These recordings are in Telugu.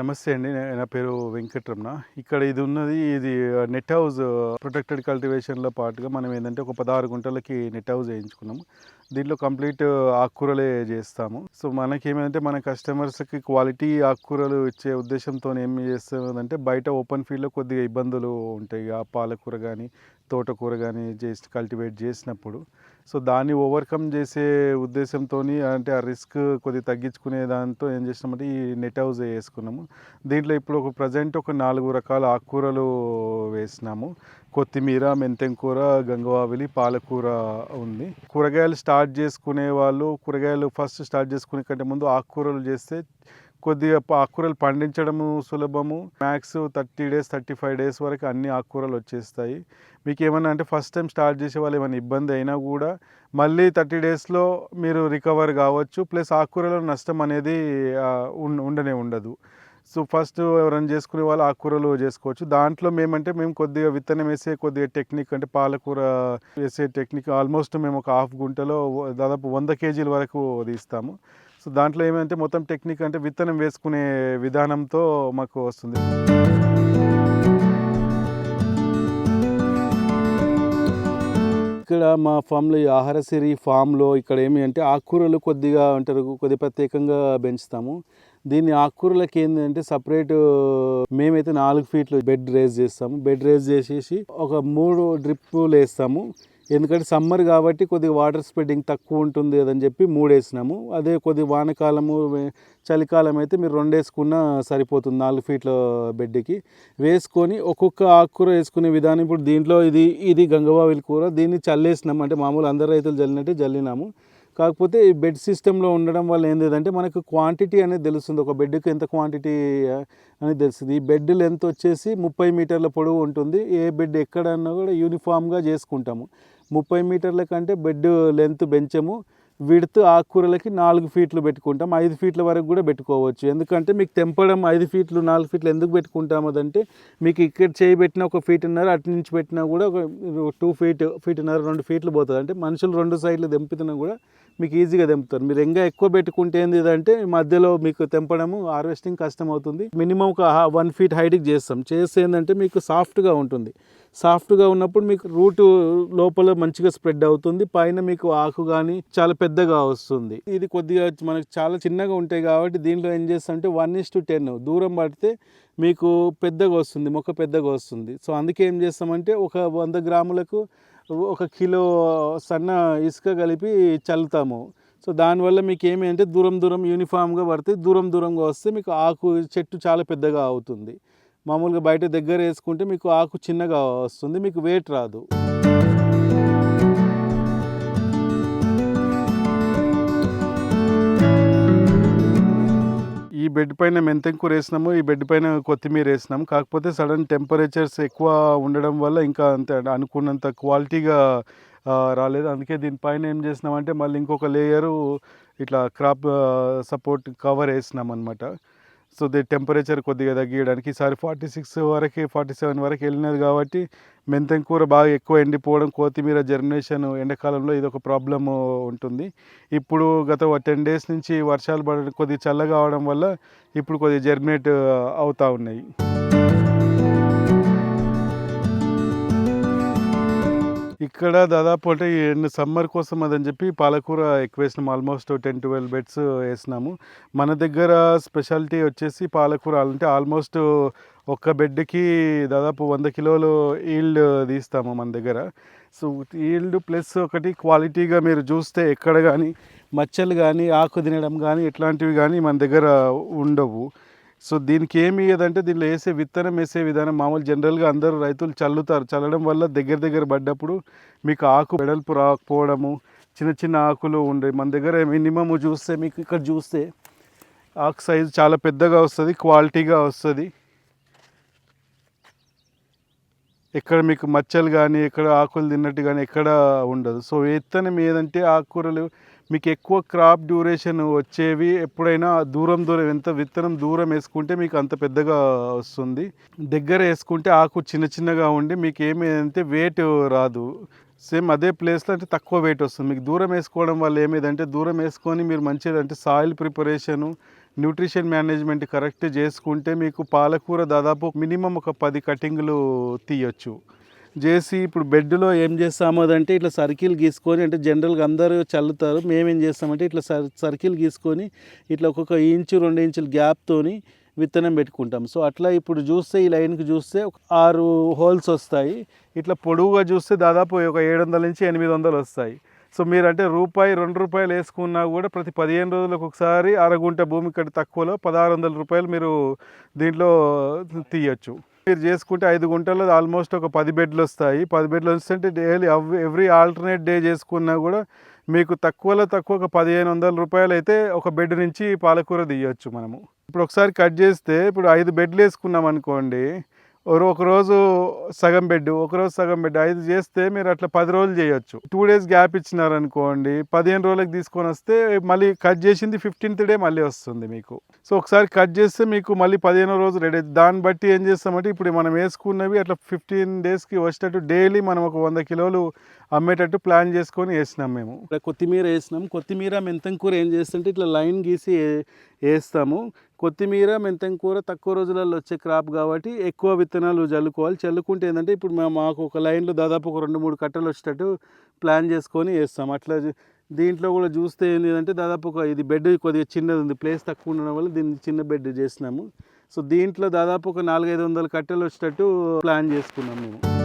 నమస్తే అండి. నా పేరు వెంకటరమణ. ఇక్కడ ఇది ఉన్నది ఇది నెట్ హౌస్ ప్రొటెక్టెడ్ కల్టివేషన్లో పాటుగా మనం ఏంటంటే ఒక పదహారు గుంటలకి నెట్ హౌస్ వేయించుకున్నాము. దీంట్లో కంప్లీట్ ఆకుకూరలే చేస్తాము. సో మనకి ఏమైందంటే మన కస్టమర్స్కి క్వాలిటీ ఆకుకూరలు ఇచ్చే ఉద్దేశంతో ఏం చేస్తామంటే బయట ఓపెన్ ఫీల్డ్లో కొద్దిగా ఇబ్బందులు ఉంటాయి. ఆ పాలకూర కానీ తోటకూర కానీ చేసి కల్టివేట్ చేసినప్పుడు. సో దాన్ని ఓవర్కమ్ చేసే ఉద్దేశంతో అంటే ఆ రిస్క్ కొద్దిగా తగ్గించుకునే దాంతో ఏం చేసినామంటే ఈ నెట్ హౌస్ వేసుకున్నాము. దీంట్లో ఇప్పుడు ఒక ప్రజెంట్ ఒక నాలుగు రకాల ఆకుకూరలు వేసినాము. కొత్తిమీర మెంతెం కూర గంగవావిలి పాలకూర ఉంది. కూరగాయలు స్టార్ట్ చేసుకునే వాళ్ళు కూరగాయలు ఫస్ట్ స్టార్ట్ చేసుకునే కంటే ముందు ఆకుకూరలు చేస్తే కొద్దిగా ఆకుకూరలు పండించడము సులభము. Max thirty days thirty five days వరకు అన్ని ఆకుకూరలు వచ్చేస్తాయి. మీకు ఏమన్నా అంటే ఫస్ట్ టైం స్టార్ట్ చేసే వాళ్ళు ఏమైనా ఇబ్బంది అయినా కూడా మళ్ళీ థర్టీ డేస్లో మీరు రికవర్ కావచ్చు. ప్లస్ ఆకుకూరలో నష్టం అనేది ఉండనే ఉండదు. సో ఫస్ట్ ఎవరైనా చేసుకునే వాళ్ళు ఆకుకూరలు చేసుకోవచ్చు. దాంట్లో మేమంటే మేము కొద్దిగా విత్తనం వేసే కొద్దిగా టెక్నిక్ అంటే పాలకూర వేసే టెక్నిక్ ఆల్మోస్ట్ మేము ఒక హాఫ్ గుంటలో దాదాపు వంద కేజీల వరకు తీస్తాము. సో దాంట్లో ఏమంటే మొత్తం టెక్నిక్ అంటే విత్తనం వేసుకునే విధానంతో మాకు వస్తుంది. ఇక్కడ మా ఫామ్లో ఈ ఆహారసిరి ఫామ్లో ఇక్కడ ఏమి అంటే ఆకుకూరలు కొద్దిగా అంటారు కొద్దిగా ప్రత్యేకంగా పెంచుతాము. దీన్ని ఆకుకూరలకి ఏంటంటే సపరేట్ మేమైతే నాలుగు ఫీట్లు బెడ్ రేజ్ చేస్తాము. బెడ్ రేజ్ చేసేసి ఒక మూడు డ్రిప్పులు వేస్తాము. ఎందుకంటే సమ్మర్ కాబట్టి కొద్దిగా వాటర్ స్ప్రెడ్డింగ్ తక్కువ ఉంటుంది అని చెప్పి మూడు వేసినాము. అదే కొద్ది వానకాలము చలికాలం అయితే మీరు రెండు వేసుకున్నా సరిపోతుంది నాలుగు ఫీట్ల బెడ్కి వేసుకొని ఒక్కొక్క ఆకుకూర వేసుకునే విధానం ఇప్పుడు దీంట్లో ఇది ఇది గంగవావిలి కూర. దీన్ని చల్లేసినాం అంటే మామూలు అందరు రైతులు జల్లినట్టే జల్లినాము కాకపోతే ఈ బెడ్ సిస్టంలో ఉండడం వల్ల ఏం లేదంటే మనకు క్వాంటిటీ అనేది తెలుస్తుంది. ఒక బెడ్కి ఎంత క్వాంటిటీ అనేది తెలుస్తుంది. ఈ బెడ్ లెంత్ వచ్చేసి ముప్పై మీటర్ల పొడవు ఉంటుంది. ఏ బెడ్ ఎక్కడన్నా కూడా యూనిఫామ్గా చేసుకుంటాము. ముప్పై మీటర్ల కంటే బెడ్ లెంత్ పెంచము. విడుత్ ఆకుకూరలకి నాలుగు ఫీట్లు పెట్టుకుంటాం. ఐదు ఫీట్ల వరకు కూడా పెట్టుకోవచ్చు. ఎందుకంటే మీకు తెంపడం ఐదు ఫీట్లు నాలుగు ఫీట్లు ఎందుకు పెట్టుకుంటాం అదంటే మీకు ఇక్కడ చేయి పెట్టిన ఒక ఫీట్ ఉన్నారు అటు నుంచి పెట్టినా కూడా ఒక టూ ఫీట్ ఫీట్న్నర రెండు ఫీట్లు పోతుంది. అంటే మనుషులు రెండు సైడ్లు తెంపుతున్నా కూడా మీకు ఈజీగా తెంపుతారు. మీరు ఇంకా ఎక్కువ పెట్టుకుంటే ఏంది అంటే మధ్యలో మీకు తెంపడము హార్వెస్టింగ్ కష్టం అవుతుంది. మినిమం ఒక వన్ ఫీట్ హైట్కి చేస్తాం. చేస్తే ఏంటంటే మీకు సాఫ్ట్గా ఉంటుంది. సాఫ్ట్గా ఉన్నప్పుడు మీకు రూట్ లోపల మంచిగా స్ప్రెడ్ అవుతుంది. పైన మీకు ఆకు కానీ చాలా పెద్దగా వస్తుంది. ఇది కొద్దిగా మనకు చాలా చిన్నగా ఉంటాయి కాబట్టి దీంట్లో ఏం చేస్తామంటే వన్ ఇస్ టు టెన్ దూరం పడితే మీకు పెద్దగా వస్తుంది మొక్క పెద్దగా వస్తుంది. సో అందుకే ఏం చేస్తామంటే ఒక వంద గ్రాములకు ఒక కిలో సన్న ఇసుక కలిపి చల్లుతాము. సో దానివల్ల మీకు ఏమి అంటే దూరం దూరం యూనిఫామ్గా పడితే దూరం దూరంగా వస్తే మీకు ఆకు చెట్టు చాలా పెద్దగా అవుతుంది. మామూలుగా బయట దగ్గర వేసుకుంటే మీకు ఆకు చిన్నగా వస్తుంది మీకు వెయిట్ రాదు. ఈ బెడ్ పైన మెంతెంకూర వేసినాము ఈ బెడ్ పైన కొత్తిమీర వేసినాము. కాకపోతే సడన్ టెంపరేచర్స్ ఎక్కువ ఉండడం వల్ల ఇంకా అంత అనుకున్నంత క్వాలిటీగా రాలేదు. అందుకే దీనిపైన ఏం చేసినామంటే మళ్ళీ ఇంకొక లేయరు ఇట్లా క్రాప్ సపోర్ట్ కవర్ వేసినాం అనమాట సో ది టెంపరేచర్ కొద్దిగా తగ్గించడానికి ఈసారి ఫార్టీ సిక్స్ వరకు ఫార్టీ సెవెన్ వరకు వెళ్ళినది కాబట్టి మెంతెం కూర బాగా ఎక్కువ ఎండిపోవడం కొత్తిమీర జర్మినేషన్ ఎండాకాలంలో ఇది ఒక ప్రాబ్లమ్ ఉంటుంది. ఇప్పుడు గత టెన్ డేస్ నుంచి వర్షాలు పడడం కొద్దిగా చల్లగా అవడం వల్ల ఇప్పుడు కొద్దిగా జర్మినేట్ అవుతూ ఉన్నాయి. ఇక్కడ దాదాపు అంటే ఎండ్ సమ్మర్ కోసం అదని చెప్పి పాలకూర ఎక్కువ వేసినాం ఆల్మోస్ట్ టెన్ ట్వెల్వ్ బెడ్స్ వేసినాము. మన దగ్గర స్పెషాలిటీ వచ్చేసి పాలకూర అంటే ఆల్మోస్ట్ ఒక్క బెడ్కి దాదాపు వంద కిలోలు ఈల్డ్ తీస్తాము మన దగ్గర. సో ఈల్డ్ ప్లస్ ఒకటి క్వాలిటీగా మీరు చూస్తే ఎక్కడ కానీ మచ్చలు కానీ ఆకు తినడం కానీ ఇట్లాంటివి కానీ మన దగ్గర ఉండవు. సో దీనికి ఏమి ఇయ్యదంటే దీనిలో వేసే విత్తనం వేసే విధానం మామూలు జనరల్గా అందరూ రైతులు చల్లుతారు. చల్లడం వల్ల దగ్గర దగ్గర పడ్డప్పుడు మీకు ఆకు వెడల్పు రాకపోవడము చిన్న చిన్న ఆకులు ఉండే మన దగ్గర మినిమమ్ చూస్తే మీకు ఇక్కడ చూస్తే ఆకు సైజు చాలా పెద్దగా వస్తుంది క్వాలిటీగా వస్తుంది. ఎక్కడ మీకు మచ్చలు కానీ ఎక్కడ ఆకులు తిన్నట్టు కానీ ఎక్కడ ఉండదు. సో విత్తనం ఏదంటే ఆకుకూరలు మీకు ఎక్కువ క్రాప్ డ్యూరేషన్ వచ్చేవి ఎప్పుడైనా దూరం దూరం ఎంత విత్తనం దూరం వేసుకుంటే మీకు అంత పెద్దగా వస్తుంది. దగ్గర వేసుకుంటే ఆకు చిన్న చిన్నగా ఉండి మీకు ఏమైందంటే వెయిట్ రాదు. సేమ్ అదే ప్లేస్లో అంటే తక్కువ వెయిట్ వస్తుంది. మీకు దూరం వేసుకోవడం వల్ల ఏమేదంటే దూరం వేసుకొని మీరు మంచిగా అంటే soil preparation nutrition management correct చేసుకుంటే మీకు పాలకూర దాదాపు మినిమం ఒక పది కటింగ్లు తీయొచ్చు. చేసి ఇప్పుడు బెడ్లో ఏం చేస్తామో అదంటే ఇట్లా సర్కిల్ గీసుకొని అంటే జనరల్గా అందరూ చల్లుతారు మేమేం చేస్తామంటే ఇట్లా సర్ సర్కిల్ గీసుకొని ఇట్లా ఒక్కొక్క ఇంచు రెండు ఇంచుల గ్యాప్తోని విత్తనం పెట్టుకుంటాం. సో అట్లా ఇప్పుడు చూస్తే ఈ లైన్కి చూస్తే ఆరు హోల్స్ వస్తాయి. ఇట్లా పొడవుగా చూస్తే దాదాపు ఒక ఏడు వందల నుంచి ఎనిమిది వందలు వస్తాయి. సో మీరు అంటే రూపాయి రెండు రూపాయలు వేసుకున్నా కూడా ప్రతి పదిహేను రోజులకు ఒకసారి అరగుంట భూమి కంటే తక్కువలో పదహారు వందల రూపాయలు మీరు దీంట్లో తీయచ్చు. మీరు చేసుకుంటే ఐదు గుంటల్లో ఆల్మోస్ట్ ఒక పది బెడ్లు వస్తాయి. పది బెడ్లు వస్తుంటే డైలీ ఎవ్రీ ఆల్టర్నేట్ డే చేసుకున్నా కూడా మీకు తక్కువలో తక్కువ ఒక పదిహేను వందల రూపాయలు అయితే ఒక బెడ్ నుంచి పాలకూర తీయవచ్చు మనము. ఇప్పుడు ఒకసారి కట్ చేస్తే ఇప్పుడు ఐదు బెడ్లు వేసుకున్నాం అనుకోండి ఒక- రోజు సగం బెడ్ ఒక రోజు సగం బెడ్ ఐదు చేస్తే మీరు అట్లా పది రోజులు చేయొచ్చు. టూ డేస్ గ్యాప్ ఇచ్చినారనుకోండి పదిహేను రోజులకు తీసుకొని వస్తే మళ్ళీ కట్ చేసింది ఫిఫ్టీన్త్ డే మళ్ళీ వస్తుంది మీకు. సో ఒకసారి కట్ చేస్తే మీకు మళ్ళీ పదిహేనో రోజు రెడీ దాన్ని బట్టి ఏం చేస్తామంటే ఇప్పుడు మనం వేసుకున్నవి అట్లా ఫిఫ్టీన్ డేస్కి వచ్చేటట్టు డైలీ మనం ఒక వంద కిలోలు అమ్మేటట్టు ప్లాన్ చేసుకొని వేసినాం మేము. కొత్తిమీర వేసినాం. కొత్తిమీర మెంతం కూర ఏం చేస్తుంటే ఇట్లా లైన్ గీసి వేస్తాము. కొత్తిమీర మెంతం కూర తక్కువ రోజులలో వచ్చే క్రాప్ కాబట్టి ఎక్కువ విత్తనాలు చల్లుకోవాలి చల్లుకుంటే ఏంటంటే ఇప్పుడు మేము మాకు ఒక లైన్లో దాదాపు ఒక రెండు మూడు కట్టలు వచ్చేటట్టు ప్లాన్ చేసుకొని వేస్తాం అట్లా దీంట్లో కూడా చూస్తే ఏంటంటే దాదాపు ఒక ఇది బెడ్ కొద్దిగా చిన్నది ఉంది. ప్లేస్ తక్కువ ఉండడం వల్ల దీన్ని చిన్న బెడ్ చేసినాము. సో దీంట్లో దాదాపు ఒక నాలుగైదు వందల కట్టెలు వచ్చేటట్టు ప్లాన్ చేసుకున్నాము మేము.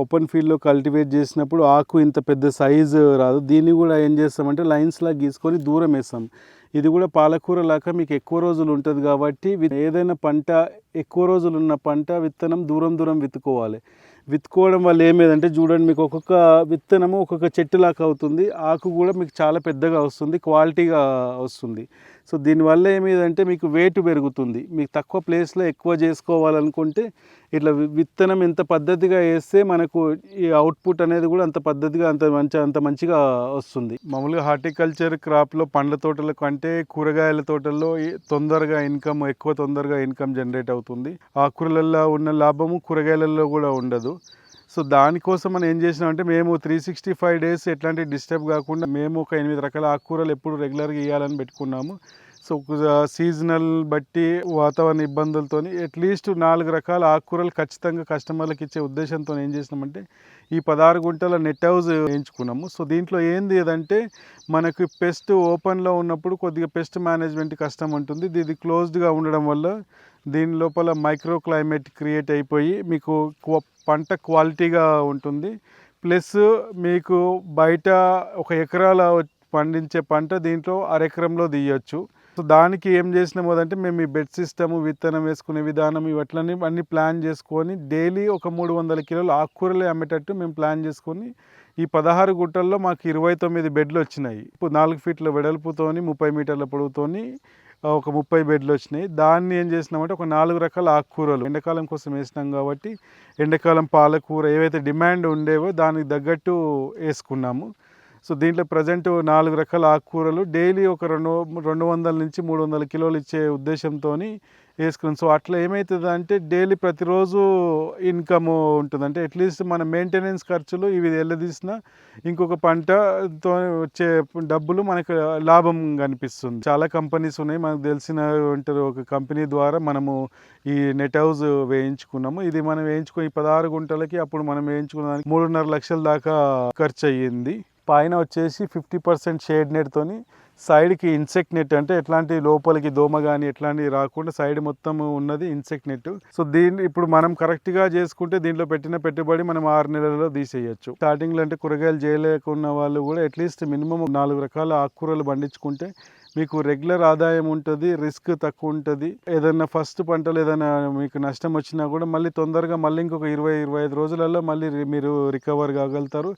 ఓపెన్ ఫీల్డ్లో కల్టివేట్ చేసినప్పుడు ఆకు ఇంత పెద్ద సైజు రాదు. దీన్ని కూడా ఏం చేస్తామంటే లైన్స్లా గీసుకొని దూరం వేస్తాం. ఇది కూడా పాలకూర లాగా మీకు ఎక్కువ రోజులు ఉంటుంది కాబట్టి ఏదైనా పంట ఎక్కువ రోజులు ఉన్న పంట విత్తనం దూరం దూరం విత్తుకోవాలి. విత్తుకోవడం వల్ల ఏమేదంటే చూడండి మీకు ఒక్కొక్క విత్తనము ఒక్కొక్క చెట్టు లాగా అవుతుంది. ఆకు కూడా మీకు చాలా పెద్దగా వస్తుంది క్వాలిటీగా వస్తుంది. సో దీనివల్ల ఏమిదంటే మీకు వెయిట్ పెరుగుతుంది. మీకు తక్కువ ప్లేస్లో ఎక్కువ చేసుకోవాలనుకుంటే ఇట్లా విత్తనం ఎంత పద్ధతిగా వేస్తే మనకు ఈ అవుట్పుట్ అనేది కూడా అంత పద్ధతిగా అంత మంచి అంత మంచిగా వస్తుంది. మామూలుగా హార్టికల్చర్ క్రాప్లో పండ్ల తోటల కంటే కూరగాయల తోటల్లో తొందరగా ఇన్కమ్ ఎక్కువ తొందరగా ఇన్కమ్ జనరేట్ అవుతుంది. ఆకురలలో ఉన్న లాభము కూరగాయలలో కూడా ఉండదు. సో దానికోసం మనం ఏం చేసినామంటే మేము త్రీ సిక్స్టీ ఫైవ్ డేస్ ఎట్లాంటి డిస్టర్బ్ కాకుండా మేము ఒక ఎనిమిది రకాల ఆకుకూరలు ఎప్పుడు రెగ్యులర్గా ఇవ్వాలని పెట్టుకున్నాము. సో సీజనల్ బట్టి వాతావరణ ఇబ్బందులతో అట్లీస్ట్ నాలుగు రకాల ఆకుకూరలు ఖచ్చితంగా కస్టమర్లకు ఇచ్చే ఉద్దేశంతో ఏం చేసినామంటే ఈ పదహారు గుంటల నెట్ హౌస్ వేయించుకున్నాము. సో దీంట్లో ఏంది ఏదంటే మనకి పెస్ట్ ఓపెన్లో ఉన్నప్పుడు కొద్దిగా పెస్ట్ మేనేజ్మెంట్ కష్టం ఉంటుంది. ఇది క్లోజ్డ్గా ఉండడం వల్ల దీని లోపల మైక్రో క్లైమేట్ క్రియేట్ అయిపోయి మీకు క్వ- పంట క్వాలిటీగా ఉంటుంది. ప్లస్ మీకు బయట ఒక ఎకరాల పండించే పంట దీంట్లో అరెకరంలో తీయచ్చు. సో దానికి ఏం చేసినాము అంటే మేము ఈ బెడ్ సిస్టమ్ విత్తనం వేసుకునే విధానం ఇవట్లన్నీ అన్ని ప్లాన్ చేసుకొని డైలీ ఒక మూడు వందల కిలోలు ఆకుకూరలే అమ్మేటట్టు మేము ప్లాన్ చేసుకొని ఈ పదహారు గుట్టల్లో మాకు ఇరవై తొమ్మిది బెడ్లు వచ్చినాయి. ఇప్పుడు నాలుగు ఫీట్ల వెడల్పుతోని ముప్పై మీటర్ల పొడవుతోని ఒక ముప్పై బెడ్లు వచ్చినాయి. దాన్ని ఏం చేసినామంటే ఒక నాలుగు రకాల ఆకుకూరలు. ఎండాకాలం కోసం వేసినాం కాబట్టి ఎండాకాలం పాలకూర ఏవైతే డిమాండ్ ఉండేవో దానికి తగ్గట్టు వేసుకున్నాము. సో దీంట్లో ప్రజెంట్ నాలుగు రకాల ఆకుకూరలు. డైలీ ఒక రెండు రెండు వందల నుంచి మూడు వందల కిలోలు ఇచ్చే ఉద్దేశంతో వేసుకున్నాం. సో అట్లా ఏమవుతుంది అంటే డైలీ ప్రతిరోజు ఇన్కమ్ ఉంటుంది. అంటే అట్లీస్ట్ మన మెయింటెనెన్స్ ఖర్చులు ఇవి ఎల్లదీసిన ఇంకొక పంటతో వచ్చే డబ్బులు మనకు లాభం కనిపిస్తుంది. చాలా కంపెనీస్ ఉన్నాయి. మనకు తెలిసిన ఉంటారు ఒక కంపెనీ ద్వారా మనము ఈ నెట్ హౌస్ వేయించుకున్నాము. ఇది మనం వేయించుకుని పదహారు గుంటలకి అప్పుడు మనం వేయించుకున్న దానికి మూడున్నర లక్షల దాకా ఖర్చు అయ్యింది. పైన వచ్చేసి ఫిఫ్టీ పర్సెంట్ షేడ్ నెట్తోని సైడ్కి ఇన్సెక్ట్ నెట్ అంటే ఎట్లాంటి లోపలికి దోమ కానీ ఎట్లాంటివి రాకుండా సైడ్ మొత్తం ఉన్నది ఇన్సెక్ట్ నెట్ సో దీన్ని ఇప్పుడు మనం కరెక్ట్గా చేసుకుంటే దీంట్లో పెట్టిన పెట్టుబడి మనం ఆరు నెలల్లో తీసేయచ్చు. స్టార్టింగ్లో అంటే కూరగాయలు చేయలేకున్న వాళ్ళు కూడా అట్లీస్ట్ మినిమం నాలుగు రకాల ఆకుకూరలు పండించుకుంటే మీకు రెగ్యులర్ ఆదాయం ఉంటుంది రిస్క్ తక్కువ ఉంటుంది. ఏదైనా ఫస్ట్ పంటలు ఏదైనా మీకు నష్టం వచ్చినా కూడా మళ్ళీ తొందరగా మళ్ళీ ఇంకొక ఇరవై ఇరవై ఐదు రోజులలో మళ్ళీ మీరు రికవర్ కాగలుగుతారు.